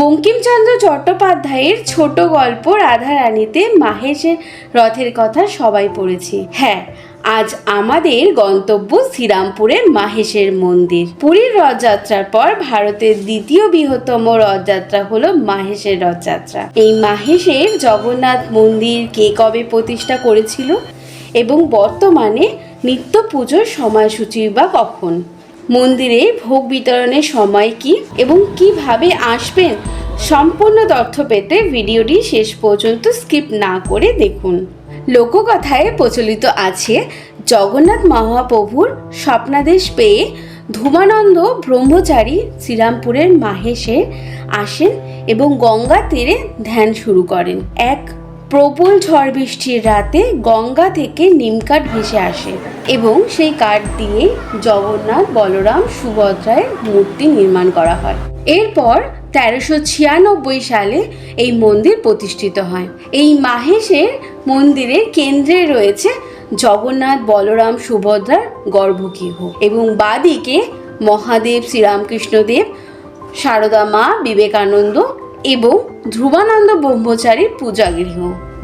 বঙ্কিমচন্দ্র চট্টোপাধ্যায়ের ছোট গল্প রাধারানীতে মাহেশের রথের কথা সবাই পড়েছি। হ্যাঁ আজ আমাদের গন্তব্য শ্রীরামপুরের মাহেশের মন্দির। পুরীর রথযাত্রার পর ভারতের দ্বিতীয় বৃহত্তম রথযাত্রা হলো মাহেশের রথযাত্রা। এই মাহেশের জগন্নাথ মন্দির কে কবে প্রতিষ্ঠা করেছিল এবং বর্তমানে নিত্য পুজোর সময়সূচি বা কখন? মন্দিরে ভোগ বিতরণের সময় কি এবং কীভাবে আসবেন? সম্পূর্ণ তথ্য পেতে ভিডিওটি শেষ পর্যন্ত স্কিপ না করে দেখুন। লোককথায় প্রচলিত আছে, জগন্নাথ মহাপ্রভুর স্বপ্নাদেশ পেয়ে ধূমানন্দ ব্রহ্মচারী শ্রীরামপুরের মাহেশে আসেন এবং গঙ্গা তীরে ধ্যান শুরু করেন। এক প্রবল ঝড় বৃষ্টির রাতে গঙ্গা থেকে নিমকাঠ ভেসে আসে এবং সেই কাঠ দিয়ে জগন্নাথ বলরাম সুভদ্রায় মূর্তি নির্মাণ করা হয়। এরপর তেরোশো ছিয়ানব্বই সালে এই মন্দির প্রতিষ্ঠিত হয়। এই মাহেশের মন্দিরের কেন্দ্রে রয়েছে জগন্নাথ বলরাম সুভদ্রার গর্ভগৃহ এবং বাদিকে মহাদেব শ্রীরামকৃষ্ণদেব সারদা মা বিবেকানন্দ এবং ধ্রুবানন্দ ব্রহ্মচারীর পূজাগৃহ।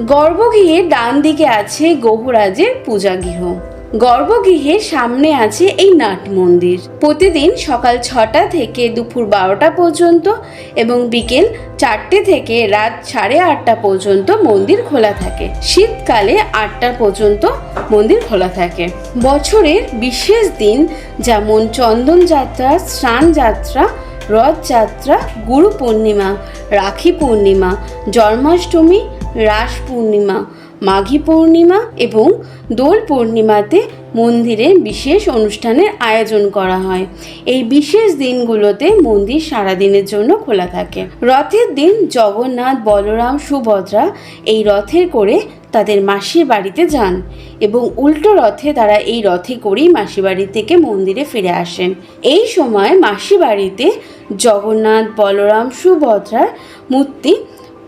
গর্ভগৃহের ডান দিকে আছে গহুরাজের পূজাগৃহ। গর্ভগৃহের সামনে আছে এই নাট মন্দির। প্রতিদিন সকাল ছটা থেকে দুপুর বারোটা পর্যন্ত এবং বিকেল চারটে থেকে রাত সাড়ে আটটা পর্যন্ত মন্দির খোলা থাকে। শীতকালে আটটা পর্যন্ত মন্দির খোলা থাকে। বছরের বিশেষ দিন যেমন চন্দন যাত্রা, স্নান যাত্রা, রথযাত্রা, গুরু পূর্ণিমা, রাখি পূর্ণিমা, জন্মাষ্টমী রাস পূর্ণিমা, মাঘী পূর্ণিমা এবং দোল পূর্ণিমাতে মন্দিরে বিশেষ অনুষ্ঠানের আয়োজন করা হয়। এই বিশেষ দিনগুলোতে মন্দির সারাদিনের জন্য খোলা থাকে। রথের দিন জগন্নাথ, বলরাম, সুভদ্রা এই রথের করে তাদের মাসির বাড়িতে যান এবং উল্টো রথে তারা এই রথে করেই মাসি বাড়ি থেকে মন্দিরে ফিরে আসেন। এই সময় মাসি বাড়িতে জগন্নাথ, বলরাম, সুভদ্রার মূর্তি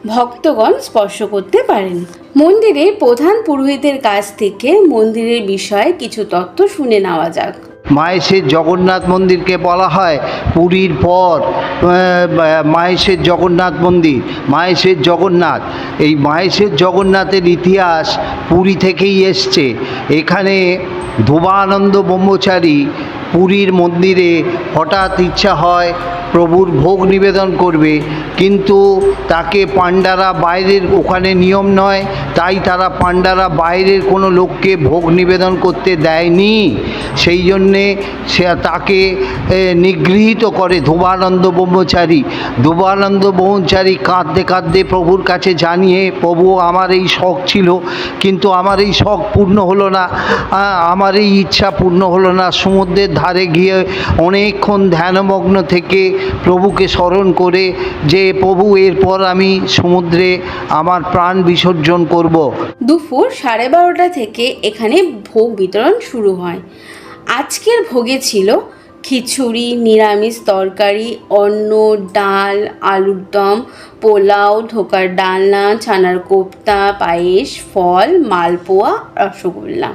ভক্তগণ স্পর্শ করতে পারেন। মন্দিরের প্রধান পুরোহিতের কাছ থেকে মন্দিরের বিষয়ে কিছু তথ্য শুনে নেওয়া যাক। মাহেশের জগন্নাথ মন্দিরকে বলা হয় পুরীর পর আহ, মাহেশের জগন্নাথ মন্দির মাহেশের জগন্নাথ। এই মাহেশের জগন্নাথের ইতিহাস পুরী থেকেই এসছে। এখানে ধুবানন্দ ব্রহ্মচারী পুরীর মন্দিরে হঠাৎ ইচ্ছা হয় প্রভুর ভোগ নিবেদন করবে। কিন্তু তাকে পাণ্ডারা বাইরের, ওখানে নিয়ম নয়, তাই তারা পাণ্ডারা বাইরের কোনো লোককে ভোগ নিবেদন করতে দেয়নি। সেই জন্যে সে তাকে নিগৃহীত করে ধুবানন্দ ব্রহ্মচারী। ধুবানন্দ ব্রহ্মচারী কাঁদতে কাঁদতে প্রভুর কাছে জানিয়ে, প্রভু, আমার এই শখ ছিল, কিন্তু আমার এই শখ পূর্ণ হলো না। আমার এই ইচ্ছা পূর্ণ হলো না। সমুদ্রের ধারে গিয়ে অনেকক্ষণ ধ্যানমগ্ন থেকে প্রভুকে স্মরণ করে যে, প্রভু, এরপর আমি সমুদ্রে আমার প্রাণ বিসর্জন করব। দুপুর সাড়ে বারোটা থেকে এখানে ভোগ বিতরণ শুরু হয় আজকের ভোগে ছিল খিচুড়ি, নিরামিষ তরকারি, অন্ন, ডাল, আলুর দম, পোলাও, ধোকার ডালনা, ছানার কোপ্তা, পায়েস, ফল, মালপোয়া, রসগোল্লা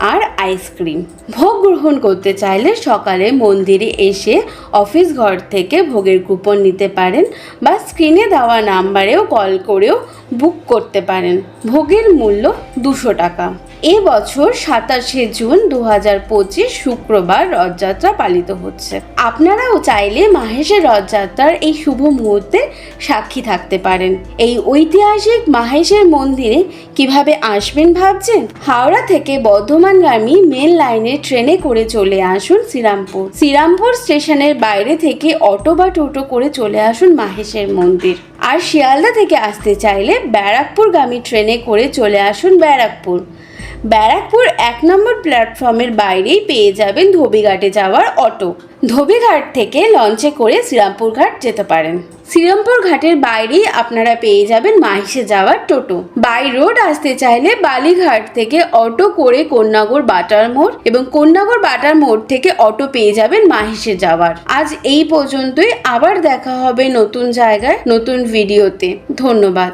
আর আইসক্রিম। ভোগ গ্রহণ করতে চাইলে সকালে মন্দিরে এসে অফিস ঘর থেকে ভোগের কুপন নিতে পারেন বা স্ক্রিনে দেওয়া নাম্বারেও কল করেও বুক করতে পারেন। ভোগের মূল্য দুশো টাকা। এবছর সাতাশে জুন দু হাজার পঁচিশ শুক্রবার রথযাত্রা পালিত হচ্ছে। আপনারাও চাইলে মাহেশের রথযাত্রার এই শুভ মুহূর্তে সাক্ষী থাকতে পারেন। এই ঐতিহাসিক মাহেশের মন্দিরে কীভাবে আসবেন ভাবছেন? হাওড়া থেকে বর্ধমানগামী মেন লাইনে ট্রেনে করে চলে আসুন শ্রীরামপুর। শ্রীরামপুর স্টেশনের বাইরে থেকে অটো বা টোটো করে চলে আসুন মাহেশের মন্দির। আর শিয়ালদা থেকে আসতে চাইলে ব্যারাকপুরগামী ট্রেনে করে চলে আসুন ব্যারাকপুর। ব্যারাকপুর এক নম্বর প্ল্যাটফর্মের বাইরেই পেয়ে যাবেন ধোবিঘাটে যাওয়ার অটো। ধোবিঘাট থেকে লঞ্চে করে শ্রীরামপুর ঘাট যেতে পারেন। শ্রীরামপুর ঘাটের বাইরেই আপনারা পেয়ে যাবেন মাহিষে যাওয়ার টোটো। বাই রোড আসতে চাইলে বালিঘাট থেকে অটো করে কন্যাগর বাটার মোড় এবং কন্যাগর বাটার মোড় থেকে অটো পেয়ে যাবেন মাহিষে যাওয়ার। আজ এই পর্যন্তই। আবার দেখা হবে নতুন জায়গায়, নতুন ভিডিওতে। ধন্যবাদ।